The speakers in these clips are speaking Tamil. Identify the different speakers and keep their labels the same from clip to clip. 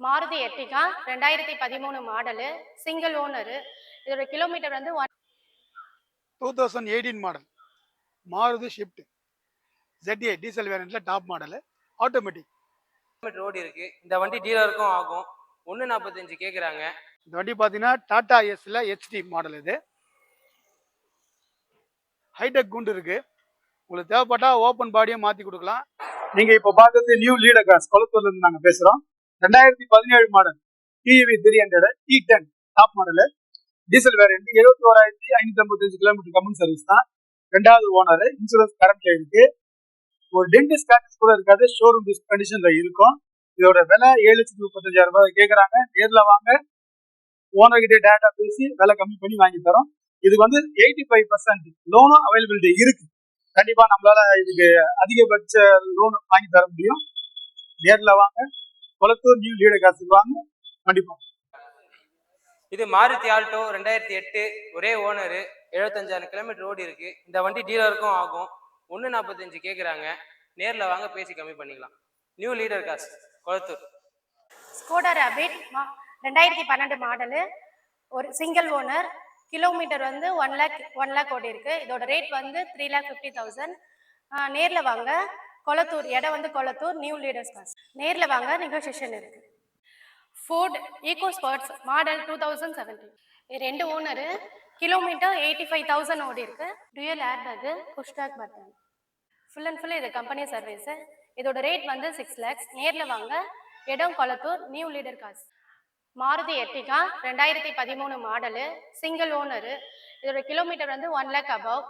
Speaker 1: மாருதி எர்டிகா ரெண்டாயிரத்தி பதிமூணு மாடலு சிங்கிள் ஓனரு இதோட கிலோமீட்டர் வந்து one
Speaker 2: two thousand eighteen model Maruti Swift ZA diesel வேரியண்ட்டில் top model automatic
Speaker 3: road இருக்கு. இந்த வண்டி டீலருக்கும் ஆகும். ஒன்று நாற்பத்தஞ்சு கேட்குறாங்க
Speaker 2: இந்த வண்டி பார்த்தீங்கன்னா டாடா எஸ்ல ஹெச்டி மாடல் இது. ஹைடெக் குண்டு இருக்கு. உங்களுக்கு தேவைப்பட்டா ஓப்பன் பாடியும் மாற்றி கொடுக்கலாம். நீங்க இப்போ பார்த்தது நியூ லீடர் காஸ் கொளத்தூர்ல இருந்து நாங்க பேசுறோம். ரெண்டாயிரத்தி பதினேழு model TV three hundred D ten top model diesel variant எழுபத்தி ஓராயிரத்தி ஐநூத்தி ஐம்பத்தஞ்சு கிலோமீட்டர் கம்பெனி சர்வீஸ் தான். ரெண்டாவது ஓனர் இன்சூரன்ஸ் கரண்ட்ல இருக்கு. ஒரு டென்டி ஸ்கிராச்சஸ் கூட இருக்காது ஷோரூம் கண்டிஷன்ல இருக்கும். இதோட விலை ஏழு லட்சத்தி முப்பத்தஞ்சாயிரம் ரூபாய் கேட்குறாங்க நேர்ல வாங்க. ஓனர் கிட்ட டேட்டா பேசி விலை கம்மி பண்ணி வாங்கி தரோம். இதுக்கு வந்து எயிட்டி ஃபைவ் பர்சன்ட் லோனும் அவைலபிலிட்டி இருக்கு. கண்டிப்பா நம்மளால இதுக்கு அதிகபட்ச லோன் வாங்கி தர முடியும். நேர்ல வாங்க. குளத்தூர் நியூ லீடர் காசுக்கு வாங்க கண்டிப்பா.
Speaker 3: இது மாருதி ஆல்டோ ரெண்டாயிரத்தி எட்டு ஒரே ஓனரு எழுபத்தஞ்சாயிரம் கிலோமீட்டர் ரோடு இருக்கு. இந்த வண்டி டீலருக்கும் ஆகும். ஒன்று நாற்பத்தஞ்சு கேட்குறாங்க நேரில் வாங்க பேசி கம்மி பண்ணிக்கலாம். நியூ லீடர் காசு கொளத்தூர்.
Speaker 1: ஸ்கோடா ரேபிட் ரெண்டாயிரத்தி பன்னெண்டு மாடலு ஒரு சிங்கிள் ஓனர் கிலோமீட்டர் வந்து ஒன் லேக் ஒன் லேக் ஓடி இருக்கு. இதோட ரேட் வந்து த்ரீ லேக் ஃபிஃப்டி தௌசண்ட் நேரில் வாங்க. கொளத்தூர் இடம் வந்து கொளத்தூர் நியூ லீடர்ஸ் காஸ் நேரில் வாங்க நெகோசியேஷன் இருக்கு. Ford Eco Sports model two thousand seventeen ரெண்டு owner kilometre eighty five thousand ஓடி இருக்கு. Dual air bag push start button full and full இது கம்பெனி சர்வீஸு இதோட ரேட் வந்து சிக்ஸ் லேக்ஸ் நேரில் வாங்க இடம் Kolathur new leader cars Maruti Ertiga ரெண்டாயிரத்தி பதிமூணு மாடலு சிங்கிள் ஓனரு இதோட கிலோமீட்டர் வந்து ஒன் லேக் அபவ்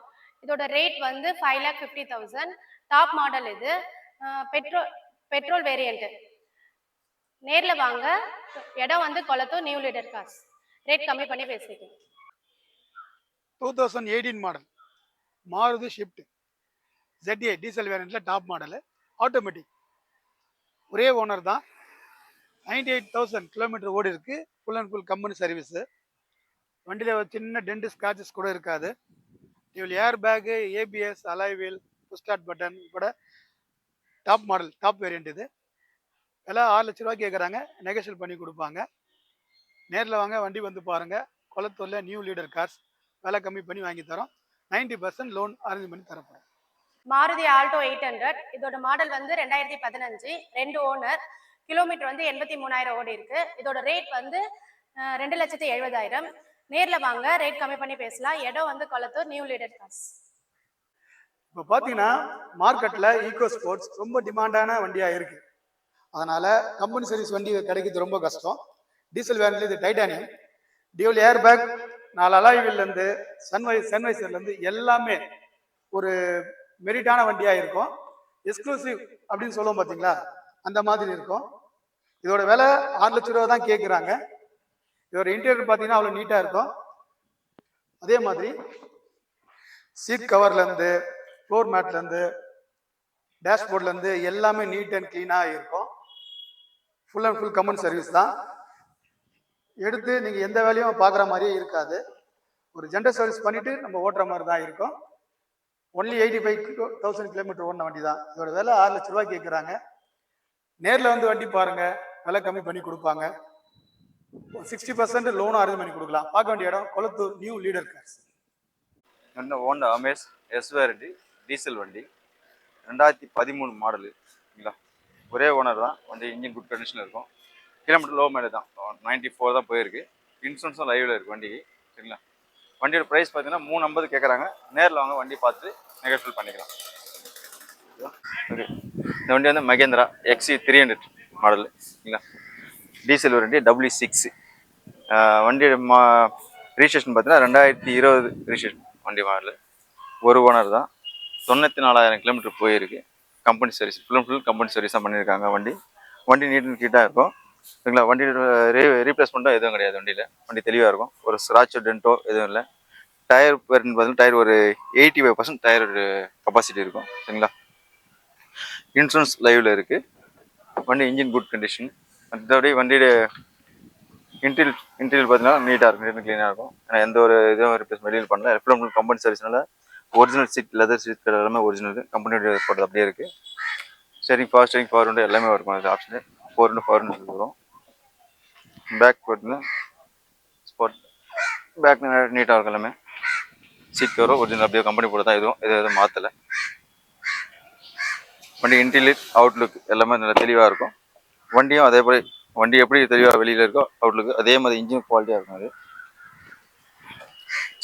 Speaker 1: இதோட ரேட் வந்து five lakh fifty thousand top model இது. பெட்ரோல் பெட்ரோல் வேரியண்ட்டு நேரில் வாங்க. இடம் வந்து Kolathur new leader cars rate கம்மி பண்ணி பேசிக்கலாம்
Speaker 2: two thousand eighteen model Maruti Swift Z A diesel வேரியண்ட்டில் top model automatic ஒரே ஓனர் தான். நைன்டி எயிட் தௌசண்ட் கிலோமீட்டர் ஓடி இருக்குது full and full company service வண்டியில் ஒரு சின்ன டென்ட் ஸ்க்ராச்சஸ் கூட இருக்காது. இதில் air bag ABS alloy wheel push start button கூட டாப் மாடல் டாப் வேரியண்ட் இது. எல்லாம் ஆறு லட்ச ரூபா கேட்குறாங்க நெகோஷியல் பண்ணி கொடுப்பாங்க. நேரில் வாங்க வண்டி வந்து பாருங்கள் குளத்தூரில் நியூ லீடர் கார்ஸ் விலை கம்மி பண்ணி வாங்கி தரோம். நைன்டி பர்சன்ட் லோன் அரேஞ்ச் பண்ணி தரப்போம்
Speaker 1: மாருதி ஆல்டோ எயிட் ஹண்ட்ரட் இதோட மாடல் வந்து ரெண்டாயிரத்தி பதினஞ்சு. ரெண்டு ஓனர் கிலோமீட்டர் வந்து எண்பத்தி மூணாயிரம் ஓடி இருக்கு இதோட ரேட் வந்து ரெண்டு லட்சத்தி எழுபதாயிரம். நேரில் வாங்க ரேட் கம்மி பண்ணி பேசலாம். இடம் வந்து கொளத்தூர் நியூ லீடர் காஸ்
Speaker 2: இப்போ பார்த்தீங்கன்னா மார்க்கெட்டில் ஈகோ ஸ்போர்ட்ஸ் ரொம்ப டிமாண்டான வண்டியாக இருக்குது அதனால் கம்பெனி சர்வீஸ் வண்டி கிடைக்கிறது ரொம்ப கஷ்டம். டீசல் வேன்ல இது டைட்டானியம் டியூல் ஏர் பேக் நாலு அலாய்வில்லேருந்து சன்வை சன்வைசர்லேருந்து எல்லாமே ஒரு மெரிட்டான வண்டியாக இருக்கும். எக்ஸ்க்ளூசிவ் அப்படின்னு சொல்லுவோம் பார்த்தீங்களா அந்த மாதிரி இருக்கும். இதோட விலை ஆறு லட்ச ரூபா தான் கேட்குறாங்க இதோட இன்டீரியர் பார்த்தீங்கன்னா அவ்வளோ நீட்டாக இருக்கும். அதே மாதிரி சீட் கவர்லேருந்து ஃப்ளோர் மேட்லேருந்து டேஷ்போர்ட்லேருந்து எல்லாமே நீட் அண்ட் க்ளீனாக இருக்கும். Full and full company service தான். எடுத்து நீங்கள் எந்த வேலையும் பார்க்குற மாதிரியே இருக்காது. ஒரு ஜென்ரல் சர்வீஸ் பண்ணிவிட்டு நம்ம ஓட்டுற மாதிரி தான் இருக்கும். Only eighty five thousand kilometre ஓடின வண்டி தான். இதோட விலை ஆறு லட்ச ரூபாய் கேட்குறாங்க நேரில் வந்து வண்டி பாருங்கள் விலை கம்மி பண்ணி கொடுப்பாங்க. சிக்ஸ்டி பர்சன்ட் லோனும் அரேஞ்ச் பண்ணி கொடுக்கலாம். பார்க்க வேண்டிய இடம் கொளத்தூர் நியூ லீடர் கார்ஸ்
Speaker 4: என்ன Honda Amaze S variant diesel வண்டி. ரெண்டாயிரத்தி பதிமூணு மாடலு சரிங்களா ஒரே ஓனர் தான். வண்டி இன்ஜின் குட் கண்டிஷனில் இருக்கும். கிலோமீட்டர் லோ மேலே தான். நைன்ட்டி ஃபோர் தான் போயிருக்கு. இன்சூரன்ஸும் லைவில் இருக்குது வண்டிக்கு. சரிங்களா? வண்டியோட ப்ரைஸ் பார்த்தீங்கன்னா மூணு ஐம்பது கேட்குறாங்க நேரில் வாங்க வண்டி பார்த்து நெகோஷியல் பண்ணிக்கலாம். ஓகே இந்த வண்டி வந்து மகேந்திரா எக்ஸி த்ரீ ஹண்ட்ரட் மாடலு சரிங்களா? டீசல் வண்டி டபுள்யூ சிக்ஸ் வண்டியோட மா ரிஜிஸ்ட்ரேஷன் பார்த்தீங்கன்னா ரெண்டாயிரத்தி இருபது ரிஜிஸ்ட்ரேஷன் வண்டி மாடல் ஒரு ஓனர் தான். தொண்ணூற்றி நாலாயிரம் கிலோமீட்டர் போயிருக்கு. Company service full and full company service தான் பண்ணியிருக்காங்க வண்டி. வண்டி நீட் அண்ட் நீட்டாக இருக்கும். சரிங்களா வண்டி ரீ ரீப்ளேஸ்மெண்ட்டோ எதுவும் கிடையாது வண்டியில். வண்டி தெளிவாக இருக்கும். ஒரு ஸ்க்ராச்சோ டென்ட்டோ எதுவும் இல்லை. டயர் பார்த்தீங்கன்னா டயர் ஒரு eighty five percent tyre capacity இருக்கும். சரிங்களா? இன்சூரன்ஸ் லைவில் இருக்குது வண்டி இன்ஜின் குட் கண்டிஷன் மற்றபடி வண்டியோட இன்டீரியல் இன்டீரியல் பார்த்தீங்கன்னா நீட்டாக இருக்கும் நீட் க்ளீனாக இருக்கும். ஏன்னா எந்த ஒரு இதுவும் ரிப்ளேஸ் வெளியில் பண்ணல. ஃபுல் கம்பெனி சர்வீஸ்னால ஒரிஜினல் சீட் லெதர் சீட் எல்லாமே ஒரிஜினல் கம்பெனியோட போட்டது அப்படியே இருக்குது ஸ்டேரிங் பவர் ஸ்டேரிங் பவர் எல்லாமே இருக்கும் அது ஆப்ஷனு ஃபோர் இன்ட்டு ஃபோர் வரும் பேக் பார்த்தீங்கன்னா ஸ்பாட் பேக் நீட்டாக இருக்கும் எல்லாமே. சீட் கவரும் ஒரிஜினல் அப்படியே கம்பெனி போட தான் இதுவும் எதுவும் எதுவும் மாற்றலை வண்டி இன்டீரியர் அவுட்லுக் எல்லாமே நல்லா தெளிவாக இருக்கும். வண்டியும் அதே போல் வண்டி எப்படி தெளிவாக வெளியில் இருக்கோ அவுட்லுக்கு அதே மாதிரி இன்ஜின் குவாலிட்டியாக இருக்கும் அது.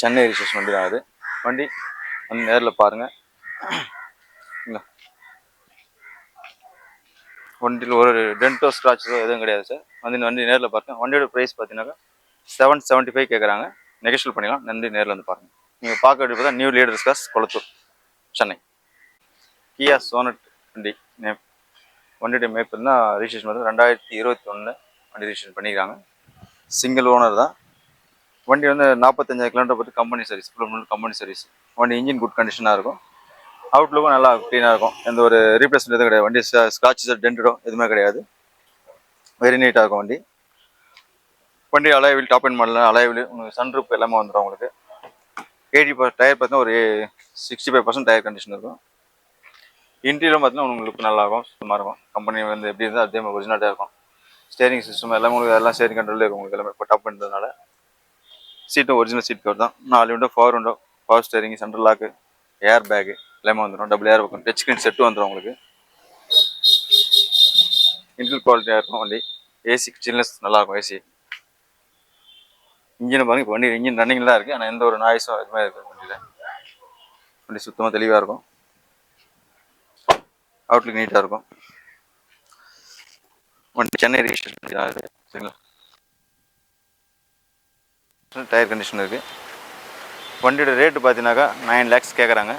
Speaker 4: சென்னை ரிஜிஸ்ட்ரேஷன் வண்டி தான் அது. வண்டி வந்து நேரில் பாருங்கள் வண்டியில் ஒரு டென்டோ ஸ்க்ராச்சஸோ எதுவும் கிடையாது சார் வந்து இந்த வண்டி நேரில் பாருங்கள் வண்டியோட ப்ரைஸ் பார்த்தீங்கன்னாக்கா செவன் செவன்ட்டி ஃபைவ் கேட்குறாங்க நெகோஷியல் பண்ணிக்கலாம் நன்றி நேரில் வந்து பாருங்கள் நீங்கள் பார்க்க வேண்டியது பார்த்தா new leaders cars Kolathur Chennai. Kia Sonet வண்டி ஒன் டே மேப் தான் ரிஜிஸ்ட்ரேஷன் வந்து ரெண்டாயிரத்தி இருபத்தி ஒன்று வண்டி ரிஜிஸ்ட்ரேஷன் பண்ணிக்கிறாங்க. சிங்கிள் ஓனர் தான். வண்டி வந்து நாற்பத்தஞ்சாயிரம் கிலோமீட்டர் பற்றி company service full company service வண்டி இன்ஜின் குட் கண்டிஷனாக இருக்கும். அவுட்லுக்கும் நல்லா க்ளீனாக இருக்கும். எந்த ஒரு ரீப்ளேஸ்மெண்ட் எதுவும் கிடையாது. வண்டி ஸ்க்ராச்சஸ் டென்டோ எதுவுமே கிடையாது. வெரி நீட்டாக இருக்கும் வண்டி. வண்டி அலைவில் டாப் அண்ட் மாடல் அலைவில் உங்களுக்கு சன்ரூப் எல்லாமே வந்துடும் உங்களுக்கு. எயிட்டி பர் டயர் பார்த்தீங்கன்னா ஒரு sixty five percent tyre condition இருக்கும். இன்டீரியரும் பார்த்தீங்கன்னா உங்களுக்கு நல்லா இருக்கும் சுத்தமாக இருக்கும். கம்பெனி வந்து எப்படி இருந்தால் அதே மாதிரி ஒரிஜினலாக இருக்கும். ஸ்டேரிங் சிஸ்டம் எல்லாமே உங்களுக்கு எல்லாம் ஸ்டேரிங் கண்ட்ரோலே இருக்கும். உங்களுக்கு எல்லாமே இப்போ டாப் பண்ணுறதுனால சீட்டும் ஒரிஜினல் சீட் கவர் தான். நாலு window power window power steering central lock air bag எல்லாமே வந்துடும் டபுள் ஏர் இருக்கும். டச் ஸ்க்ரீன் செட்டு வந்துடும் உங்களுக்கு. இன்டீரியர் குவாலிட்டியாக இருக்கும் வண்டி. ஏசி சில்னஸ் நல்லாயிருக்கும் ஏசி இன்ஜினை பாருங்கள் இப்போ வண்டி இன்ஜின் ரன்னிங்கில் தான் இருக்குது ஆனால் எந்த ஒரு நாய்ஸும் எதுவுமே இருக்குது வண்டியில். வண்டி சுத்தமாக தெளிவாக இருக்கும். அவுட்லுக் நீட்டாக இருக்கும். வண்டி சென்னை ரிஜிஸ்ட்ரேஷன் இது சரிங்களா? டயர் கண்டிஷன் இருக்குது வண்டியோட ரேட்டு பார்த்தீங்கன்னாக்கா நைன் லேக்ஸ் கேட்குறாங்க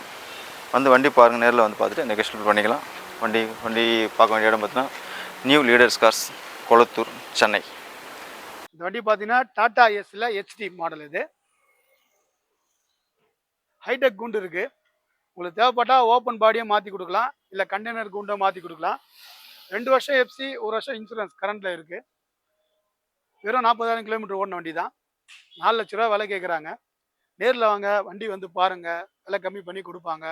Speaker 4: வந்து வண்டி பாருங்கள் நேரில் வந்து பார்த்துட்டு நெகோஷியேட் பண்ணிக்கலாம். வண்டி வண்டி பார்க்க வேண்டிய இடம் பார்த்தீங்கன்னா new leaders cars Kolathur Chennai
Speaker 2: இந்த வண்டி பார்த்தீங்கன்னா டாடா எஸ்ல ஹெச்டி மாடல் இது. ஹைடெக் குண்டு இருக்குது உங்களுக்கு தேவைப்பட்டால் ஓப்பன் பாடியை மாற்றி கொடுக்கலாம். இல்லை கண்டெய்னர் குண்டை மாற்றி கொடுக்கலாம். ரெண்டு வருஷம் எஃப்சி ஒரு வருஷம் இன்சூரன்ஸ் கரண்ட்டில் இருக்குது வெறும் நாற்பதாயிரம் கிலோமீட்டர் ஓடின வண்டி தான் நாலு லட்ச ரூபா விலை கேட்குறாங்க நேரில் வாங்க வண்டி வந்து பாருங்கள் விலை கம்மி பண்ணி கொடுப்பாங்க.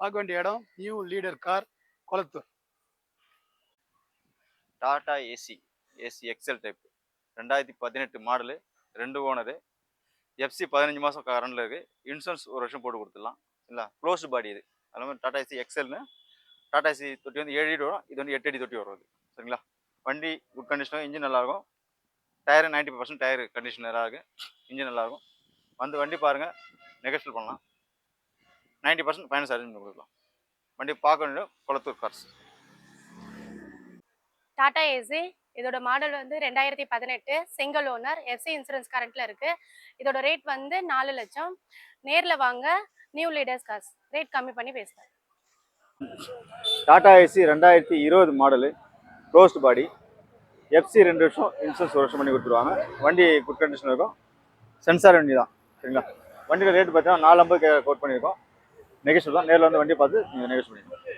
Speaker 2: பார்க்க வேண்டிய இடம் new leader car Kolathur.
Speaker 4: Tata Ace Ace excel type ரெண்டாயிரத்தி பதினெட்டு மாடலு ரெண்டு ஓனரு. எஃப்சி பதினஞ்சு மாதம் கரண்டில் இருக்குது இன்சூரன்ஸ் ஒரு வருஷம் போட்டு கொடுத்துடலாம். இல்லை க்ளோஸ்டு பாடி இது. அது மாதிரி டாடா ஏசி எக்ஸல்னு டாடா ஏசி தொட்டி வந்து ஏழு அடி வரும். இது வந்து எட்டு அடி தொட்டி வரும் சரிங்களா? வண்டி குட் கண்டிஷனாக இன்ஜின் நல்லாயிருக்கும் tyre ninety percent tyre condition நல்லா இருக்குது இன்ஜின் நல்லாயிருக்கும் வந்து வண்டி பாருங்கள் நெகோஷியல் பண்ணலாம். நைன்ட்டி பர்சன்ட் ஃபைனான்ஸ் அரேஞ்ச் பண்ணி கொடுக்கலாம். வண்டி பார்க்க வேண்டிய குளத்தூர் கார்ஸ்
Speaker 1: டாடா ஏசி இதோட மாடல் வந்து ரெண்டாயிரத்தி பதினெட்டு சிங்கிள் ஓனர் எஃப்சி இன்சூரன்ஸ் கரண்ட்ல இருக்கு. இதோட ரேட் வந்து நாலு லட்சம். நேரில் வாங்க நியூ லீடர்ஸ் காஸ் ரேட் கம்மி பண்ணி பேசுறேன்
Speaker 4: டாடா ஏசி ரெண்டாயிரத்தி இருபது மாடலு க்ளோஸ்ட் பாடி எஃப்சி ரெண்டு வருஷம் இன்சூரன்ஸ் ஒரு வருஷம் பண்ணி கொடுத்துருவாங்க. வண்டி குட் கண்டிஷன் இருக்கும். சென்சார் வண்டி தான் சரிங்களா? வண்டியோட ரேட் பார்த்தீங்கன்னா நாலு ஐம்பது கோட் பண்ணியிருக்கோம். நெகேஷன் தான். நேரில் வந்து வண்டி பார்த்து நீங்கள் நெகேஷன் பண்ணிக்கலாம்.